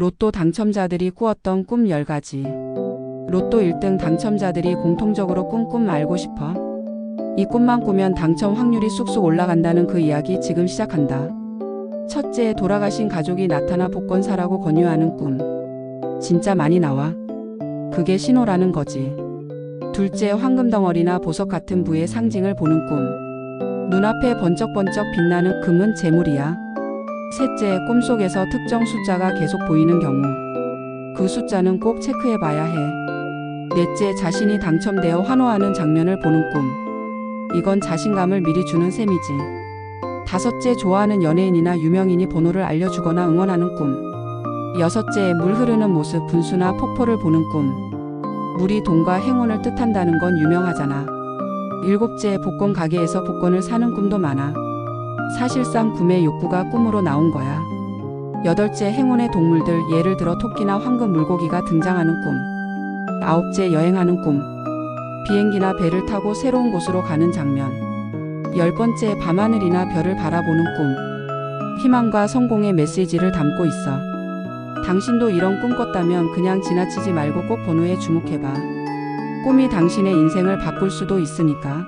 로또 당첨자들이 꾸었던 꿈 10가지. 로또 1등 당첨자들이 공통적으로 꾼꿈 알고 싶어? 이 꿈만 꾸면 당첨 확률이 쑥쑥 올라간다는 그 이야기 지금 시작한다. 첫째, 돌아가신 가족이 나타나 복권 사라고 권유하는 꿈. 진짜 많이 나와. 그게 신호라는 거지. 둘째, 황금 덩어리나 보석 같은 부의 상징을 보는 꿈. 눈앞에 번쩍번쩍 빛나는 금은 재물이야. 셋째, 꿈 속에서 특정 숫자가 계속 보이는 경우. 그 숫자는 꼭 체크해 봐야 해. 넷째, 자신이 당첨되어 환호하는 장면을 보는 꿈. 이건 자신감을 미리 주는 셈이지. 다섯째, 좋아하는 연예인이나 유명인이 번호를 알려주거나 응원하는 꿈. 여섯째, 물 흐르는 모습, 분수나 폭포를 보는 꿈. 물이 돈과 행운을 뜻한다는 건 유명하잖아. 일곱째, 복권 가게에서 복권을 사는 꿈도 많아. 사실상 구매 욕구가 꿈으로 나온 거야. 여덟째, 행운의 동물들, 예를 들어 토끼나 황금 물고기가 등장하는 꿈. 아홉째, 여행하는 꿈. 비행기나 배를 타고 새로운 곳으로 가는 장면. 열 번째, 밤하늘이나 별을 바라보는 꿈. 희망과 성공의 메시지를 담고 있어. 당신도 이런 꿈 꿨다면 그냥 지나치지 말고 꼭 번호에 주목해봐. 꿈이 당신의 인생을 바꿀 수도 있으니까.